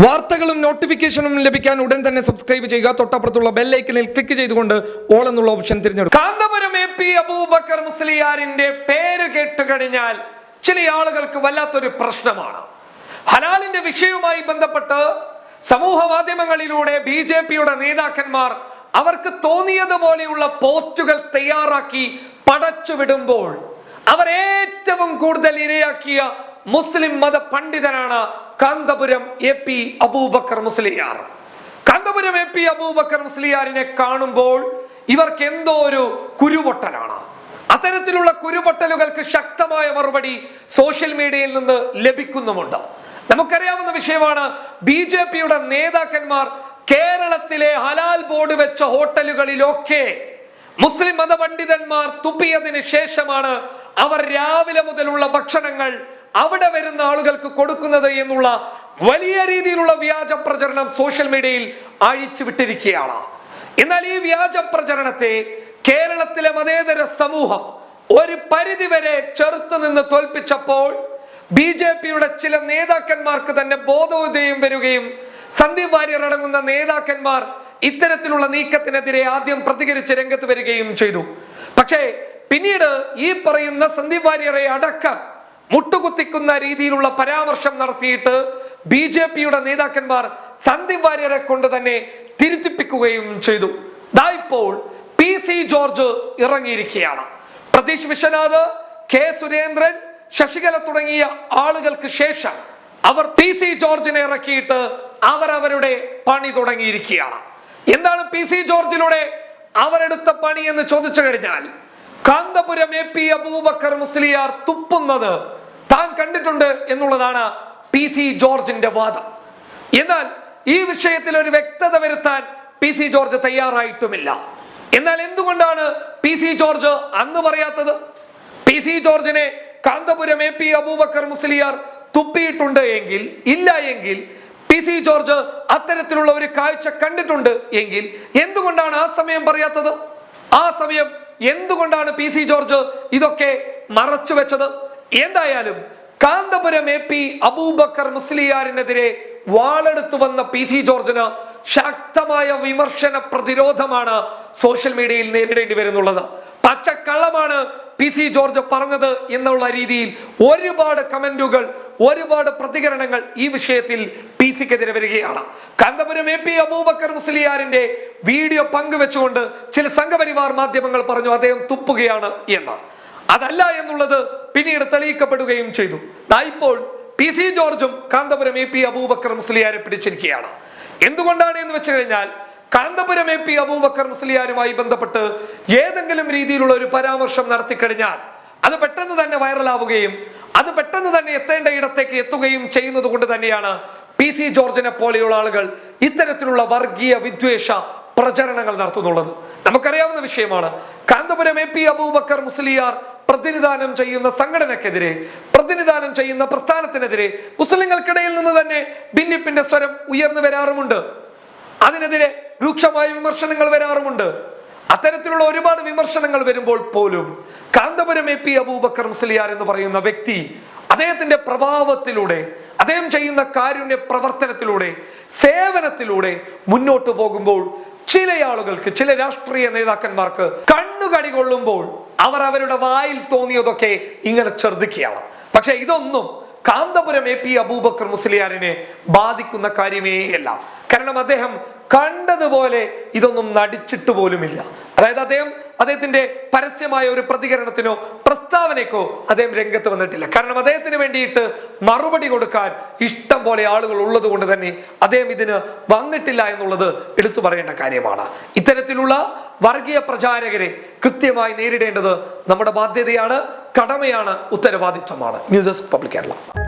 വാർത്തകളും നോട്ടിഫിക്കേഷനും ലഭിക്കാൻ ഉടൻ തന്നെ സബ്സ്ക്രൈബ് ചെയ്യുക. തൊട്ടപ്പുറത്തുള്ള ബെല്ലൈക്കനിൽ ക്ലിക്ക് ചെയ്തുകൊണ്ട് ഓൾ എന്നുള്ള ഓപ്ഷൻ തിരഞ്ഞെടുക്കുക. കാന്തപുരം എ പി അബൂബക്കർ മുസ്ലിയാറിന്റെ പേര് കേട്ട് കഴിഞ്ഞാൽ ചില ആളുകൾക്ക് വല്ലാത്തൊരു പ്രശ്നമാണ്. ഹലാലിന്റെ വിഷയവുമായി ബന്ധപ്പെട്ട് സമൂഹ മാധ്യമങ്ങളിലൂടെ ബി ജെ പിയുടെ നേതാക്കന്മാർ അവർക്ക് തോന്നിയതുപോലെയുള്ള പോസ്റ്റുകൾ തയ്യാറാക്കി പടച്ചുവിടുമ്പോൾ അവർ ഏറ്റവും കൂടുതൽ ഇരയാക്കിയ മുസ്ലിം മത പണ്ഡിതനാണ് Kanthapuram A P Aboobacker Musliyar. Kanthapuram A P Aboobacker മുസ്ലിയാറിനെ കാണുമ്പോൾ ഇവർക്ക് എന്തോ ഒരു കുരുപൊട്ടലാണ്. അത്തരത്തിലുള്ള കുരുപൊട്ടലുകൾക്ക് ശക്തമായ മറുപടി സോഷ്യൽ മീഡിയയിൽ നിന്ന് ലഭിക്കുന്നുമുണ്ട്. നമുക്കറിയാവുന്ന വിഷയമാണ് ബി ജെ പിയുടെ നേതാക്കന്മാർ കേരളത്തിലെ ഹലാൽ ബോർഡ് വെച്ച ഹോട്ടലുകളിലൊക്കെ മുസ്ലിം മതപണ്ഡിതന്മാർ തുപ്പിയതിന് ശേഷമാണ് അവർ രാവിലെ മുതലുള്ള ഭക്ഷണങ്ങൾ അവിടെ വരുന്ന ആളുകൾക്ക് കൊടുക്കുന്നത് എന്നുള്ള വലിയ രീതിയിലുള്ള വ്യാജ പ്രചരണം സോഷ്യൽ മീഡിയയിൽ അഴിച്ചു വിട്ടിരിക്കുകയാണ്. എന്നാൽ ഈ വ്യാജ പ്രചരണത്തെ കേരളത്തിലെ മതേതര സമൂഹം ഒരു പരിധിവരെ ചെറുത്തു നിന്ന് തോൽപ്പിച്ചപ്പോൾ ബി ജെ പിയുടെ ചില നേതാക്കന്മാർക്ക് തന്നെ ബോധോദയം വരികയും സന്ദീപ് വാര്യർ അടങ്ങുന്ന നേതാക്കന്മാർ ഇത്തരത്തിലുള്ള നീക്കത്തിനെതിരെ ആദ്യം പ്രതികരിച്ച് രംഗത്ത് വരികയും ചെയ്തു. പക്ഷേ പിന്നീട് ഈ പറയുന്ന സന്ദീപ് വാര്യരെ അടക്കം മുട്ടുകുത്തിക്കുന്ന രീതിയിലുള്ള പരാമർശം നടത്തിയിട്ട് ബി ജെ പിയുടെ നേതാക്കന്മാർ സന്ദീപ് വാര്യരെ കൊണ്ട് തന്നെ തിരുത്തിപ്പിക്കുകയും ചെയ്തു. ദാ ഇപ്പോൾ പി സി ജോർജ് ഇറങ്ങിയിരിക്കുകയാണ്. പ്രതീഷ് വിശ്വനാഥ് കെ സുരേന്ദ്രൻ ശശികല തുടങ്ങിയ ആളുകൾക്ക് ശേഷം അവർ പി സി ജോർജിനെ ഇറക്കിയിട്ട് അവരവരുടെ പണി തുടങ്ങിയിരിക്കുകയാണ്. എന്താണ് പി സി ജോർജിലൂടെ അവരെടുത്ത പണി എന്ന് ചോദിച്ചു കഴിഞ്ഞാൽ കാന്തപുരം എ പി അബൂബക്കർ മുസ്ലിയാർ തുപ്പുന്നത് താൻ കണ്ടിട്ടുണ്ട് എന്നുള്ളതാണ് പി സി ജോർജിന്റെ വാദം. എന്നാൽ ഈ വിഷയത്തിൽ ഒരു വ്യക്തത വരുത്താൻ പി സി ജോർജ് തയ്യാറായിട്ടുമില്ല. എന്നാൽ എന്തുകൊണ്ടാണ് പി സി ജോർജ് അന്ന് പറയാത്തത്? പി സി ജോർജിനെ കാന്തപുരം എ പി അബൂബക്കർ മുസ്ലിയാർ തുപ്പിയിട്ടുണ്ട് എങ്കിൽ ഇല്ല എങ്കിൽ പി സി ജോർജ് അത്തരത്തിലുള്ള ഒരു കാഴ്ച കണ്ടിട്ടുണ്ട് എങ്കിൽ എന്തുകൊണ്ടാണ് ആ സമയം പറയാത്തത്? ആ സമയം എന്തുകൊണ്ടാണ് പി സി ജോർജ് ഇതൊക്കെ മറച്ചു വെച്ചത്? എന്തായാലും കാന്തപുരം എ പി അബൂബക്കർ മുസ്ലിയാറിനെതിരെ വാളെടുത്തു വന്ന പി സി ജോർജിന് ശക്തമായ വിമർശന പ്രതിരോധമാണ് സോഷ്യൽ മീഡിയയിൽ നേരിടേണ്ടി വരുന്നുള്ളത്. പച്ചക്കള്ളമാണ് പി സി ജോർജ് പറഞ്ഞത് എന്നുള്ള രീതിയിൽ ഒരുപാട് കമന്റുകൾ ഒരുപാട് പ്രതികരണങ്ങൾ ഈ വിഷയത്തിൽ പി സിക്കെതിരെ വരികയാണ്. കാന്തപുരം എ പി അബൂബക്കർ മുസ്ലിയാറിന്റെ വീഡിയോ പങ്കുവെച്ചുകൊണ്ട് ചില സംഘപരിവാർ മാധ്യമങ്ങൾ പറഞ്ഞു അദ്ദേഹം തുപ്പുകയാണ് എന്ന്. അതല്ല എന്നുള്ളത് പിന്നീട് തെളിയിക്കപ്പെടുകയും ചെയ്തു. ഇപ്പോൾ പി സി ജോർജും കാന്തപുരം എ പി അബൂബക്കർ മുസ്ലിയാരെ പിടിച്ചിരിക്കുകയാണ്. എന്തുകൊണ്ടാണ് എന്ന് വെച്ച് കഴിഞ്ഞാൽ കാന്തപുരം എ പി അബൂബക്കർ മുസ്ലിയാരുമായി ബന്ധപ്പെട്ട് ഏതെങ്കിലും രീതിയിലുള്ള ഒരു പരാമർശം നടത്തിക്കഴിഞ്ഞാൽ അത് പെട്ടെന്ന് തന്നെ വൈറലാവുകയും അത് പെട്ടെന്ന് തന്നെ എത്തേണ്ട ഇടത്തേക്ക് എത്തുകയും ചെയ്യുന്നത് കൊണ്ട് തന്നെയാണ് പി സി ജോർജിനെ പോലെയുള്ള ആളുകൾ ഇത്തരത്തിലുള്ള വർഗീയ വിദ്വേഷ പ്രചരണങ്ങൾ നടത്തുന്നുള്ളത്. നമുക്കറിയാവുന്ന വിഷയമാണ് കാന്തപുരം എ പി അബൂബക്കർ മുസ്ലിയാർ പ്രതിനിധാനം ചെയ്യുന്ന സംഘടനക്കെതിരെ പ്രതിനിധാനം ചെയ്യുന്ന പ്രസ്ഥാനത്തിനെതിരെ മുസ്ലിങ്ങൾക്കിടയിൽ നിന്ന് തന്നെ ഭിന്നിപ്പിന്റെ സ്വരം ഉയർന്നു വരാറുമുണ്ട്. അതിനെതിരെ രൂക്ഷമായ വിമർശനങ്ങൾ വരാറുമുണ്ട്. അത്തരത്തിലുള്ള ഒരുപാട് വിമർശനങ്ങൾ വരുമ്പോൾ പോലും കാന്തപുരം എ പി അബൂബക്കർ മുസ്ലിയാർ എന്ന് പറയുന്ന വ്യക്തി അദ്ദേഹത്തിന്റെ പ്രഭാവത്തിലൂടെ അദ്ദേഹം ചെയ്യുന്ന കാരുണ്യ പ്രവർത്തനത്തിലൂടെ സേവനത്തിലൂടെ മുന്നോട്ട് പോകുമ്പോൾ ചില ആളുകൾക്ക് ചില രാഷ്ട്രീയ നേതാക്കന്മാർക്ക് കണ്ണുകടി കൊള്ളുമ്പോൾ അവർ അവരുടെ വായിൽ തോന്നിയതൊക്കെ ഇങ്ങനെ ചെറുതിക്കുകയാണ് പക്ഷെ ഇതൊന്നും കാന്തപുരം എ പി അബൂബക്കർ മുസ്ലിയാറിനെ ബാധിക്കുന്ന കാര്യമേ അല്ല കാരണം അദ്ദേഹം കണ്ടതുപോലെ ഇതൊന്നും നടിച്ചിട്ട് പോലുമില്ല. അതായത് അദ്ദേഹം അദ്ദേഹത്തിന്റെ പരസ്യമായ ഒരു പ്രതികരണത്തിനോ പ്രസ്താവനയ്ക്കോ അദ്ദേഹം രംഗത്ത് വന്നിട്ടില്ല. കാരണം അദ്ദേഹത്തിന് വേണ്ടിയിട്ട് മറുപടി കൊടുക്കാൻ ഇഷ്ടം പോലെ ആളുകൾ ഉള്ളത് കൊണ്ട് തന്നെ അദ്ദേഹം ഇതിന് വന്നിട്ടില്ല എന്നുള്ളത് എടുത്തു പറയേണ്ട കാര്യമാണ്. ഇത്തരത്തിലുള്ള വർഗീയ പ്രചാരകരെ കൃത്യമായി നേരിടേണ്ടത് നമ്മുടെ ബാധ്യതയാണ് കടമയാണ് ഉത്തരവാദിത്വമാണ്. News desk public Kerala.